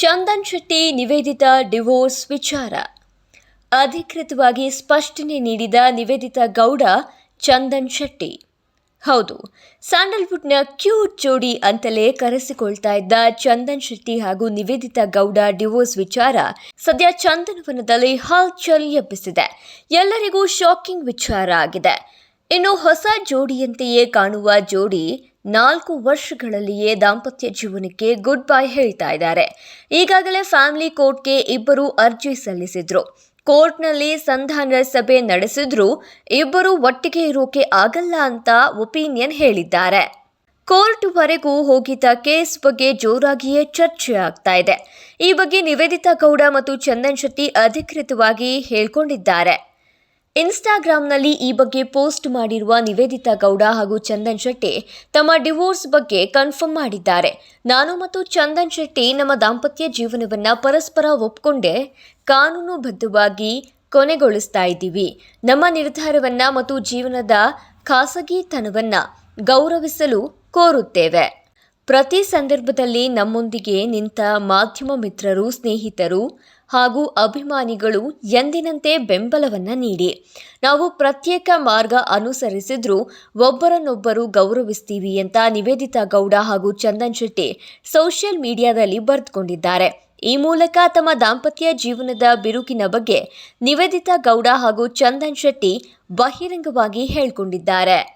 Chandan Shetty Nivedita divorce ವಿಚಾರ. ಅಧಿಕೃತವಾಗಿ ಸ್ಪಷ್ಟನೆ ನೀಡಿದ ನಿವೇದಿತಾ ಗೌಡ, ಚಂದನ್ ಶೆಟ್ಟಿ. ಹೌದು, ಸ್ಯಾಂಡಲ್ವುಡ್ನ ಕ್ಯೂಟ್ ಜೋಡಿ ಅಂತಲೇ ಕರೆಸಿಕೊಳ್ತಾ ಇದ್ದ ಚಂದನ್ ಶೆಟ್ಟಿ ಹಾಗೂ ನಿವೇದಿತಾ ಗೌಡ ಡಿವೋರ್ಸ್ ವಿಚಾರ ಸದ್ಯ ಚಂದನವನದಲ್ಲಿ ಹಲ್ಚಲ್ ಎಬ್ಬಿಸಿದೆ. ಎಲ್ಲರಿಗೂ ಶಾಕಿಂಗ್ ವಿಚಾರ ಆಗಿದೆ. ಇನ್ನು ಹೊಸ ಜೋಡಿಯಂತೆಯೇ ಕಾಣುವ ಜೋಡಿ ನಾಲ್ಕು ವರ್ಷಗಳಲ್ಲಿಯೇ ದಾಂಪತ್ಯ ಜೀವನಕ್ಕೆ ಗುಡ್ ಬೈ ಹೇಳ್ತಾ ಇದ್ದಾರೆ. ಈಗಾಗಲೇ ಫ್ಯಾಮಿಲಿ ಕೋರ್ಟ್ಗೆ ಇಬ್ಬರು ಅರ್ಜಿ ಸಲ್ಲಿಸಿದ್ರು. ಕೋರ್ಟ್ನಲ್ಲಿ ಸಂಧಾನ ಸಭೆ ನಡೆಸಿದ್ರೂ ಇಬ್ಬರು ಒಟ್ಟಿಗೆ ಇರೋಕೆ ಆಗಲ್ಲ ಅಂತ ಒಪಿನಿಯನ್ ಹೇಳಿದ್ದಾರೆ. ಕೋರ್ಟ್ವರೆಗೂ ಹೋಗಿದ್ದ ಕೇಸ್ ಬಗ್ಗೆ ಜೋರಾಗಿಯೇ ಚರ್ಚೆ ಆಗ್ತಾ ಇದೆ. ಈ ಬಗ್ಗೆ ನಿವೇದಿತಾ ಗೌಡ ಮತ್ತು ಚಂದನ್ ಶೆಟ್ಟಿ ಅಧಿಕೃತವಾಗಿ ಹೇಳ್ಕೊಂಡಿದ್ದಾರೆ. ಇನ್ಸ್ಟಾಗ್ರಾಂನಲ್ಲಿ ಈ ಬಗ್ಗೆ ಪೋಸ್ಟ್ ಮಾಡಿರುವ ನಿವೇದಿತಾ ಗೌಡ ಹಾಗೂ ಚಂದನ್ ಶೆಟ್ಟಿ ತಮ್ಮ ಡಿವೋರ್ಸ್ ಬಗ್ಗೆ ಕನ್ಫರ್ಮ್ ಮಾಡಿದ್ದಾರೆ. ನಾನು ಮತ್ತು ಚಂದನ್ ಶೆಟ್ಟಿ ನಮ್ಮ ದಾಂಪತ್ಯ ಜೀವನವನ್ನು ಪರಸ್ಪರ ಒಪ್ಪಿಕೊಂಡೆ ಕಾನೂನುಬದ್ಧವಾಗಿ ಕೊನೆಗೊಳಿಸ್ತಾ ಇದ್ದೀವಿ. ನಮ್ಮ ನಿರ್ಧಾರವನ್ನು ಮತ್ತು ಜೀವನದ ಖಾಸಗಿತನವನ್ನು ಗೌರವಿಸಲು ಕೋರುತ್ತೇವೆ. ಪ್ರತಿ ಸಂದರ್ಭದಲ್ಲಿ ನಮ್ಮೊಂದಿಗೆ ನಿಂತ ಮಾಧ್ಯಮ ಮಿತ್ರರು, ಸ್ನೇಹಿತರು ಹಾಗೂ ಅಭಿಮಾನಿಗಳು ಎಂದಿನಂತೆ ಬೆಂಬಲವನ್ನ ನೀಡಿ. ನಾವು ಪ್ರತ್ಯೇಕ ಮಾರ್ಗ ಅನುಸರಿಸಿದ್ರೂ ಒಬ್ಬರನ್ನೊಬ್ಬರು ಗೌರವಿಸ್ತೀವಿ ಅಂತ ನಿವೇದಿತಾ ಗೌಡ ಹಾಗೂ ಚಂದನ್ ಶೆಟ್ಟಿ ಸೋಷಿಯಲ್ ಮೀಡಿಯಾದಲ್ಲಿ ಬರೆದುಕೊಂಡಿದ್ದಾರೆ. ಈ ಮೂಲಕ ತಮ್ಮ ದಾಂಪತ್ಯ ಜೀವನದ ಬಿರುಕಿನ ಬಗ್ಗೆ ನಿವೇದಿತಾ ಗೌಡ ಹಾಗೂ ಚಂದನ್ ಶೆಟ್ಟಿ ಬಹಿರಂಗವಾಗಿ ಹೇಳ್ಕೊಂಡಿದ್ದಾರೆ.